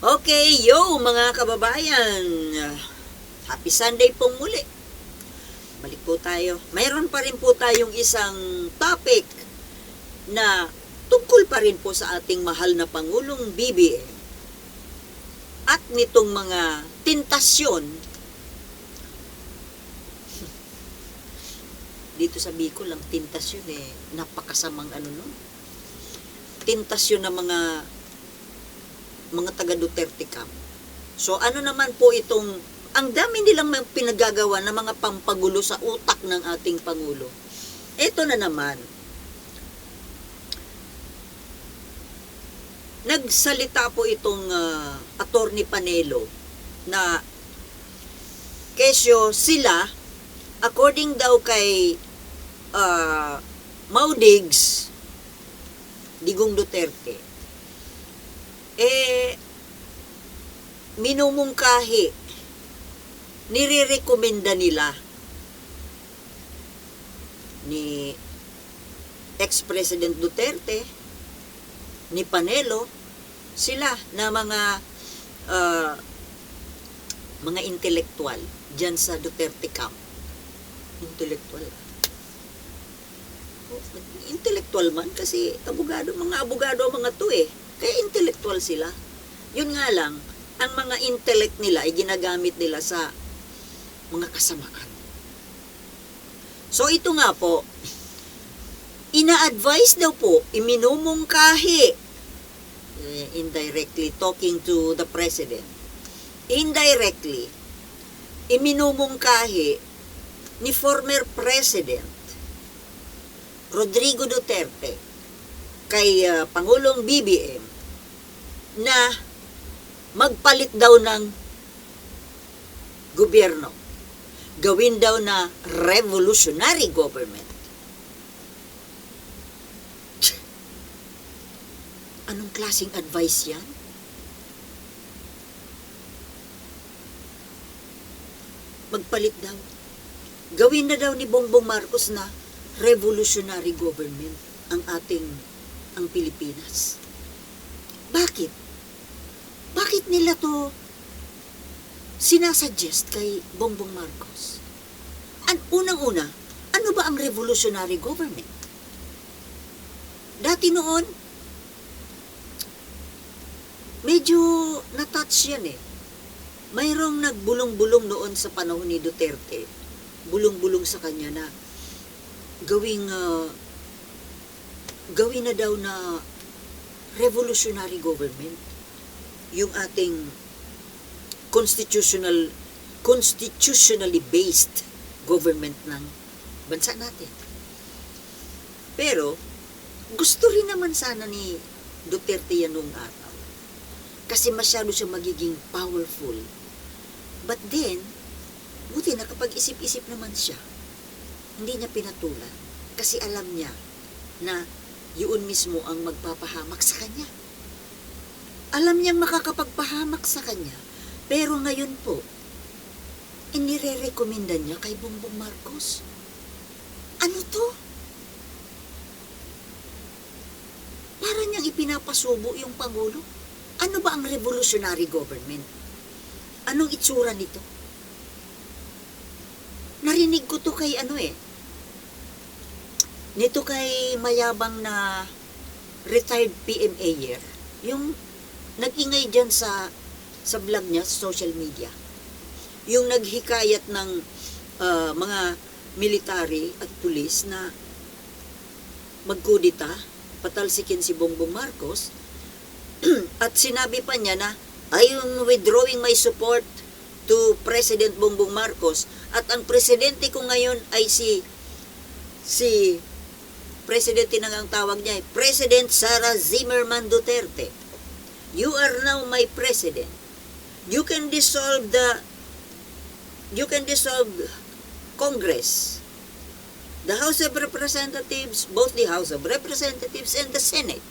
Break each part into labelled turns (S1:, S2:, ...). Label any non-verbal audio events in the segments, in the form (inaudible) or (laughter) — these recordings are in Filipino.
S1: Okay, yo mga kababayan. Happy Sunday pong muli. Balik po tayo. Mayroon pa rin po tayong isang topic na tungkol pa rin po sa ating mahal na Pangulong BBM. At nitong mga tintasyon (laughs) dito sa Bicol ang tintasyon eh napakasamang ano no tintasyon ng mga mga taga Duterte camp. So ano naman po itong ang dami nilang pinagagawa ng mga pampagulo sa utak ng ating pangulo. Ito na naman. Nagsalita po itong uh, attorney Panelo na kesyo sila according daw kay uh, Maudigs Digong Duterte eh, minumungkahi, nire-recommenda nila ni ex-president Duterte, ni Panelo, sila na mga uh, mga intelektual dyan sa Duterte camp. Intelektual. Oh, Intelektual man kasi abogado, mga abogado ang mga to eh. Kaya intellectual sila. Yun nga lang, ang mga intellect nila ay ginagamit nila sa mga kasamaan. So ito nga po, ina-advise daw po, iminumungkahi, eh, indirectly talking to the president, indirectly, iminumungkahi ni former president Rodrigo Duterte kay uh, Pangulong BBM na magpalit daw ng gobyerno. Gawin daw na revolutionary government. Anong klaseng advice yan? Magpalit daw. Gawin na daw ni Bongbong Marcos na revolutionary government ang ating ang Pilipinas. Bakit? Bakit nila to sinasuggest kay Bongbong Marcos? An unang-una, ano ba ang revolutionary government? Dati noon, medyo natouch yan eh. Mayroong nagbulong-bulong noon sa panahon ni Duterte, bulong-bulong sa kanya na gawing uh, gawin na daw na revolutionary government yung ating constitutional constitutionally based government ng bansa natin. Pero gusto rin naman sana ni Duterte yan noong araw. Kasi masyado siya magiging powerful. But then, buti nakapag-isip-isip naman siya. Hindi niya pinatulan. Kasi alam niya na yun mismo ang magpapahamak sa kanya. Alam niyang makakapagpahamak sa kanya, pero ngayon po, inire-recommenda niya kay Bongbong Marcos. Ano to? Para niyang ipinapasubo yung Pangulo. Ano ba ang revolutionary government? Anong itsura nito? Narinig ko to kay ano eh, nito kay mayabang na retired PMA year, yung nag-ingay dyan sa sa vlog niya, sa social media. Yung naghikayat ng uh, mga military at pulis na magkudita, patalsikin si Bongbong Marcos, (clears throat) at sinabi pa niya na, I am withdrawing my support to President Bongbong Marcos at ang presidente ko ngayon ay si si presidente na ang tawag niya, President Sara Zimmerman Duterte. You are now my president. You can dissolve the you can dissolve Congress. The House of Representatives, both the House of Representatives and the Senate.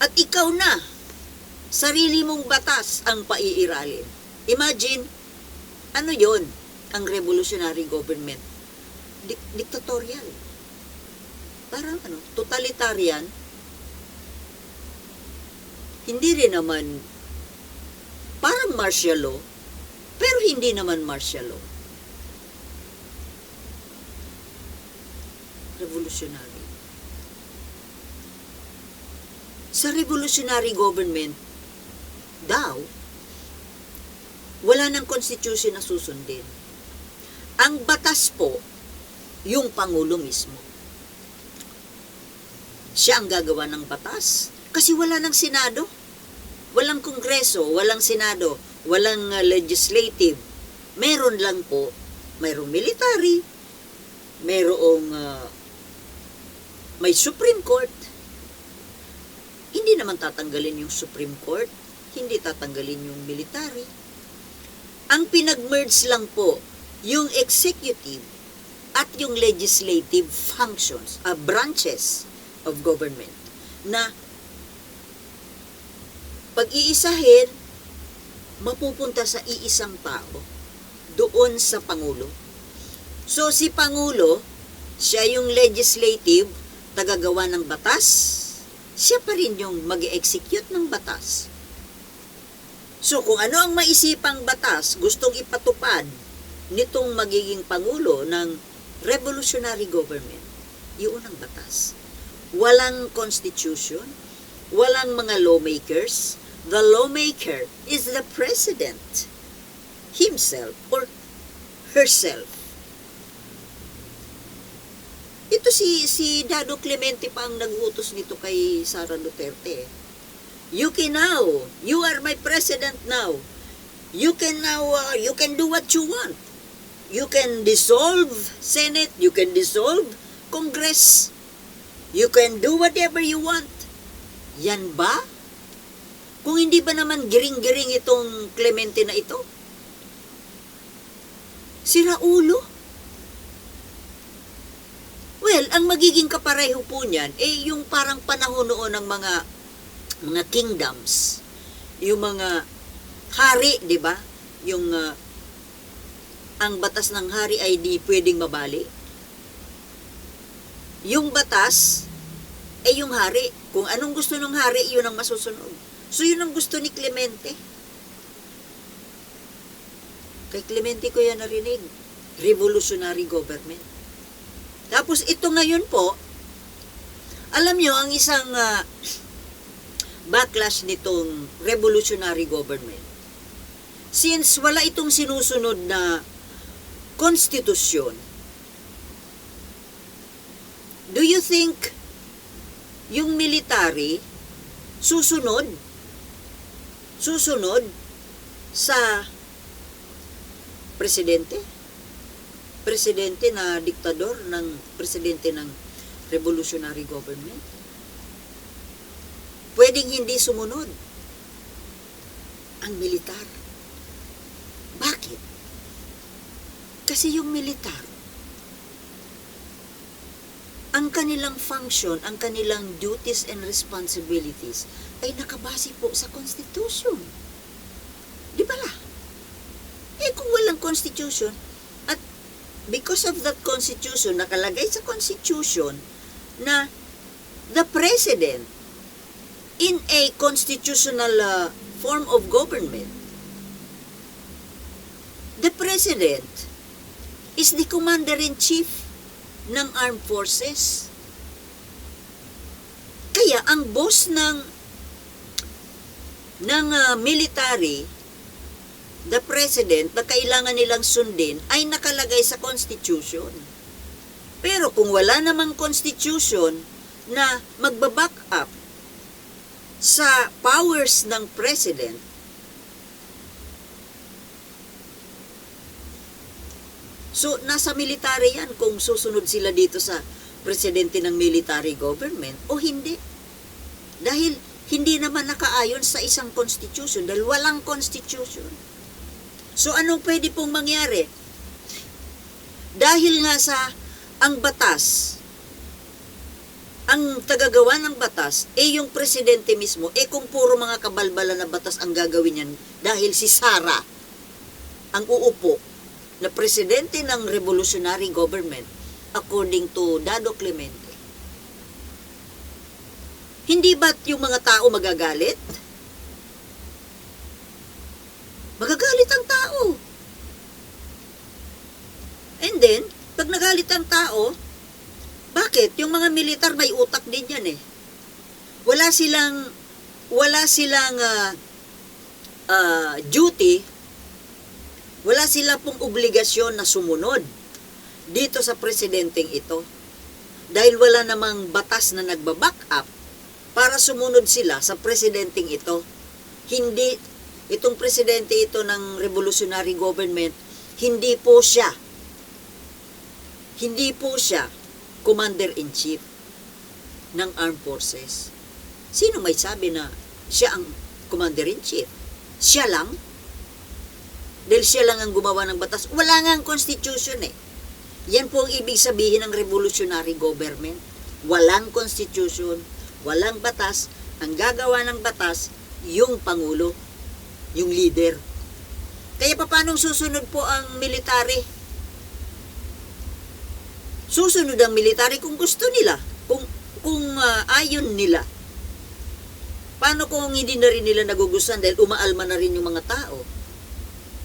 S1: At ikaw na, sarili mong batas ang paiiralin. Imagine, ano yon ang revolutionary government? Dik- dictatorial parang ano, totalitarian hindi rin naman parang martial law, pero hindi naman martial law. Revolutionary. Sa revolutionary government, daw, wala ng constitution na susundin. Ang batas po, yung Pangulo mismo. Siya ang gagawa ng batas. Kasi wala ng Senado. Walang Kongreso, walang Senado, walang uh, legislative. Meron lang po, mayroong military, mayroong uh, may Supreme Court. Hindi naman tatanggalin yung Supreme Court, hindi tatanggalin yung military. Ang pinag-merge lang po, yung executive at yung legislative functions, uh, branches of government na pag-iisahin, mapupunta sa iisang tao doon sa Pangulo. So si Pangulo, siya yung legislative, tagagawa ng batas, siya pa rin yung mag execute ng batas. So kung ano ang maisipang batas gustong ipatupad nitong magiging Pangulo ng revolutionary government, yun ang batas. Walang constitution, walang mga lawmakers. The lawmaker is the president himself or herself. Ito si si Dado Clemente pa ang nagutos nito kay Sara Duterte. You can now, you are my president now. You can now, uh, you can do what you want. You can dissolve Senate, you can dissolve Congress. You can do whatever you want. Yan ba? Kung hindi ba naman giring-giring itong Clemente na ito? Sira ulo? Well, ang magiging kapareho po niyan, eh yung parang panahon noon ng mga mga kingdoms, yung mga hari, di ba? Yung ah, ang batas ng hari ay di pwedeng mabali. Yung batas, eh yung hari. Kung anong gusto ng hari, yun ang masusunod. So yun ang gusto ni Clemente. Kay Clemente ko yan narinig. Revolutionary government. Tapos ito ngayon po, alam nyo, ang isang ah, backlash nitong revolutionary government, since wala itong sinusunod na konstitusyon, do you think yung military susunod susunod sa presidente? Presidente na diktador ng presidente ng revolutionary government? Pwedeng hindi sumunod ang militar. Bakit? Kasi yung militar ang kanilang function, ang kanilang duties and responsibilities ay nakabase po sa Constitution. Di ba la? Eh kung walang Constitution, at because of that Constitution, nakalagay sa Constitution na the President in a constitutional uh, form of government, the President is the Commander-in-Chief ng armed forces. Kaya ang boss ng ng ah, military, the president na kailangan nilang sundin ay nakalagay sa constitution. Pero kung wala namang constitution na magbaback up sa powers ng president, So, nasa military yan kung susunod sila dito sa presidente ng military government o hindi. Dahil hindi naman nakaayon sa isang constitution dahil walang constitution. So, anong pwede pong mangyari? Dahil nga sa ang batas, ang tagagawa ng batas, eh yung presidente mismo, eh kung puro mga kabalbala na batas ang gagawin yan, dahil si Sara ang uupo na presidente ng revolutionary government according to Dado Clemente. Hindi ba't yung mga tao magagalit? Magagalit ang tao. And then, pag nagalit ang tao, bakit? Yung mga militar may utak din yan eh. Wala silang, wala silang uh, uh, duty wala sila pong obligasyon na sumunod dito sa presidenteng ito. Dahil wala namang batas na nagbaback up para sumunod sila sa presidenteng ito. Hindi, itong presidente ito ng revolutionary government, hindi po siya, hindi po siya commander-in-chief ng armed forces. Sino may sabi na siya ang commander-in-chief? Siya lang? Dahil siya lang ang gumawa ng batas. Wala nga ang constitution eh. Yan po ang ibig sabihin ng revolutionary government. Walang constitution, walang batas. Ang gagawa ng batas, yung pangulo, yung leader. Kaya paano susunod po ang military? Susunod ang military kung gusto nila, kung kung ah, ayon nila. Paano kung hindi na rin nila nagugustuhan dahil umaalma na rin yung mga tao?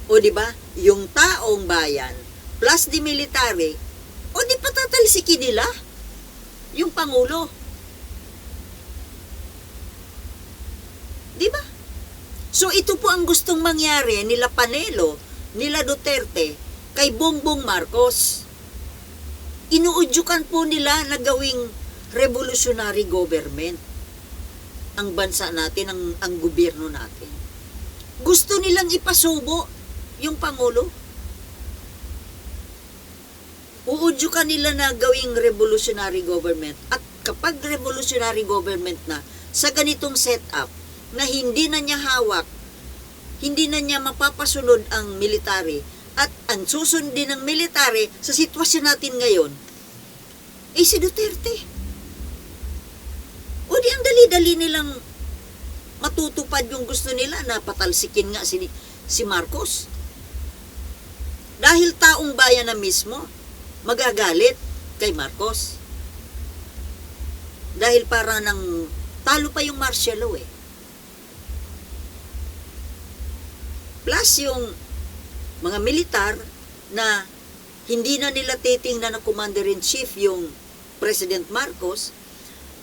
S1: O di ba? Yung taong bayan plus the military, o di patatalsikin nila yung pangulo. Di ba? So ito po ang gustong mangyari nila Panelo, nila Duterte kay Bongbong Marcos. Inuudyukan po nila na gawing revolutionary government ang bansa natin, ang, ang gobyerno natin. Gusto nilang ipasubo yung Pangulo. Uudyukan nila na gawing revolutionary government at kapag revolutionary government na sa ganitong setup na hindi na niya hawak, hindi na niya mapapasunod ang military at ang susundin ng military sa sitwasyon natin ngayon, eh si Duterte. O di ang dali-dali nilang matutupad yung gusto nila na patalsikin nga si, si Marcos. Dahil taong bayan na mismo, magagalit kay Marcos. Dahil para nang talo pa yung martial law eh. Plus yung mga militar na hindi na nila titingnan ng commander-in-chief yung President Marcos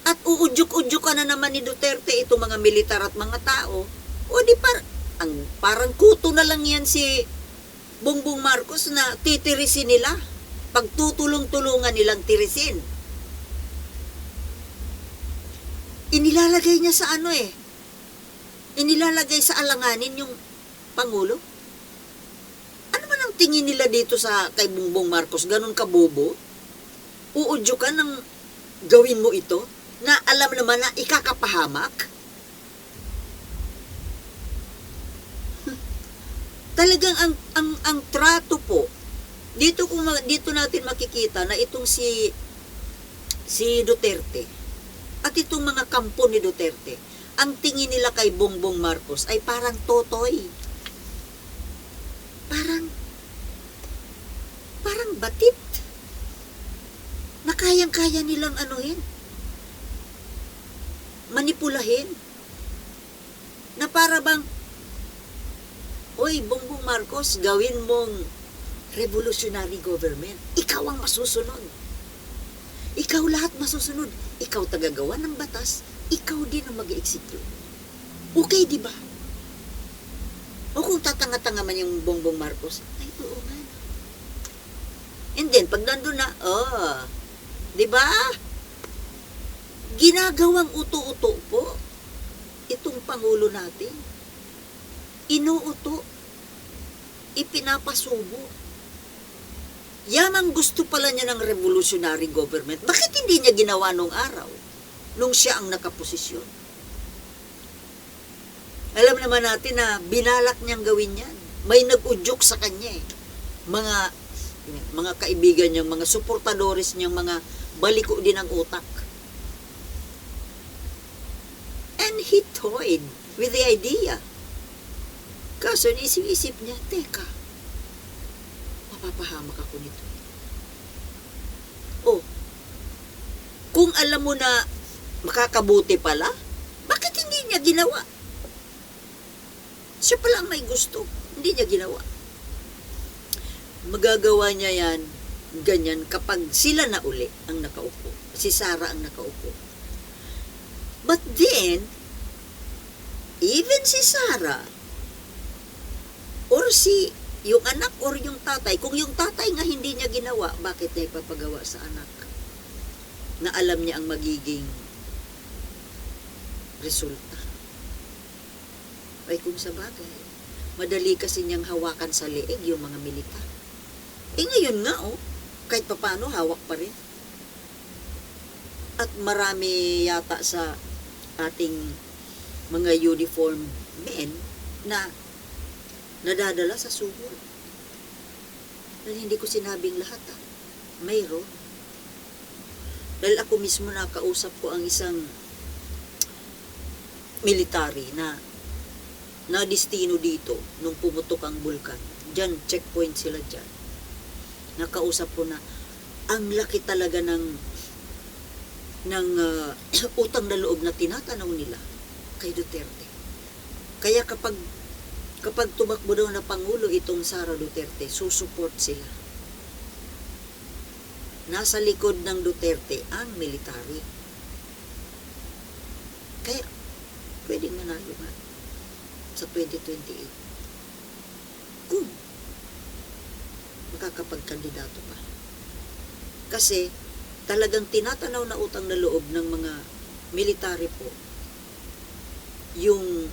S1: at uudyok-udyok na naman ni Duterte itong mga militar at mga tao o di par ang parang kuto na lang yan si Bongbong Marcos na titirisin nila. Pagtutulong-tulungan nilang tirisin. Inilalagay niya sa ano eh? Inilalagay sa alanganin yung Pangulo? Ano man ang tingin nila dito sa kay Bongbong Marcos? Ganun kabobo? Uudyo ka ng gawin mo ito? Na alam naman na ikakapahamak talagang ang ang ang trato po dito kung dito natin makikita na itong si si Duterte at itong mga kampo ni Duterte ang tingin nila kay Bongbong Marcos ay parang totoy. Parang parang batit na kayang-kaya nilang anuhin manipulahin na para bang Oy, Bongbong Marcos, gawin mong revolutionary government. Ikaw ang masusunod. Ikaw lahat masusunod. Ikaw tagagawa ng batas. Ikaw din ang mag-execute. Okay, di ba? O kung tatanga-tanga man yung Bongbong Marcos, ay oo nga. And then, pag nandun na, oh, di ba? Ginagawang uto-uto po itong Pangulo natin inuuto, ipinapasubo. Yan ang gusto pala niya ng revolutionary government. Bakit hindi niya ginawa nung araw? Nung siya ang nakaposisyon. Alam naman natin na binalak niyang gawin yan. May nag-udyok sa kanya eh. Mga, mga kaibigan niyang, mga suportadores niyang, mga baliko din ang utak. And he toyed with the idea. Kaso nisip-isip niya, teka, mapapahamak ako nito. Oh, kung alam mo na makakabuti pala, bakit hindi niya ginawa? Siya pala ang may gusto. Hindi niya ginawa. Magagawa niya yan ganyan kapag sila na uli ang nakaupo. Si Sarah ang nakaupo. But then, even si Sarah, or si yung anak or yung tatay, kung yung tatay nga hindi niya ginawa, bakit niya ipapagawa sa anak? Na alam niya ang magiging resulta. Ay kung sa bagay, madali kasi niyang hawakan sa leeg yung mga militar. Eh ngayon nga oh, kahit papano hawak pa rin. At marami yata sa ating mga uniform men na nadadala sa suhol. Dahil hindi ko sinabing lahat ah. Mayroon. Dahil ako mismo nakausap ko ang isang military na na destino dito nung pumutok ang bulkan. Diyan, checkpoint sila dyan. Nakausap ko na ang laki talaga ng ng ah, (clears throat) utang na loob na tinatanaw nila kay Duterte. Kaya kapag kapag tumakbo daw na Pangulo itong Sara Duterte, susuport sila. Nasa likod ng Duterte ang military. Kaya, pwedeng manalo nga sa 2028. Kung makakapagkandidato pa. Kasi, talagang tinatanaw na utang na loob ng mga military po yung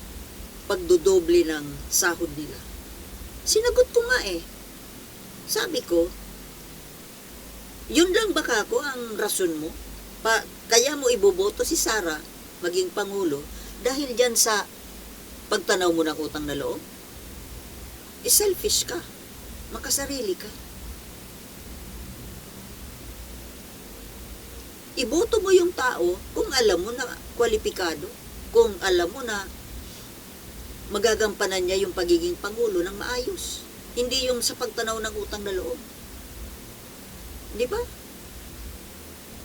S1: pagdodoble ng sahod nila. Sinagot ko nga eh. Sabi ko, yun lang baka ko ang rason mo? Pa, kaya mo iboboto si Sara maging Pangulo dahil dyan sa pagtanaw mo ng utang na loob? Eh, selfish ka. Makasarili ka. Iboto mo yung tao kung alam mo na kwalipikado, kung alam mo na magagampanan niya yung pagiging pangulo ng maayos. Hindi yung sa pagtanaw ng utang na loob. Di ba?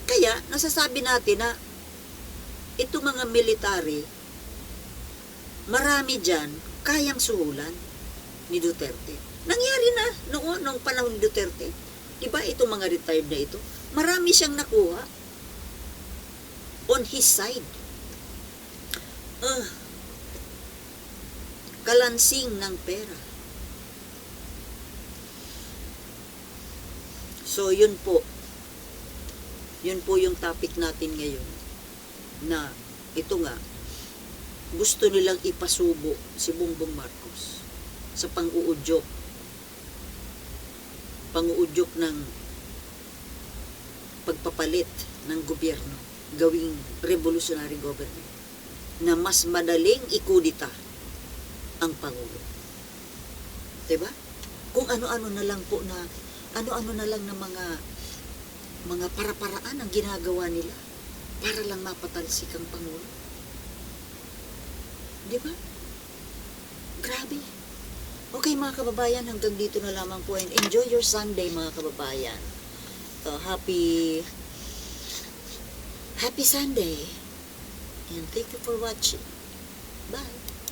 S1: Kaya, nasasabi natin na itong mga military, marami dyan kayang suhulan ni Duterte. Nangyari na noon, noong panahon ni Duterte. Di ba itong mga retired na ito? Marami siyang nakuha on his side. Ah, kalansing ng pera. So, yun po. Yun po yung topic natin ngayon. Na, ito nga, gusto nilang ipasubo si Bongbong Marcos sa pang-uudyok. Pang-uudyok ng pagpapalit ng gobyerno, gawing revolutionary government na mas madaling ikudita ang Pangulo. Diba? Kung ano-ano na lang po na, ano-ano na lang na mga mga para-paraan ang ginagawa nila para lang mapatalsik ang Pangulo. Di ba? Grabe. Okay mga kababayan, hanggang dito na lamang po and enjoy your Sunday mga kababayan. Uh, happy Happy Sunday. And thank you for watching. Bye.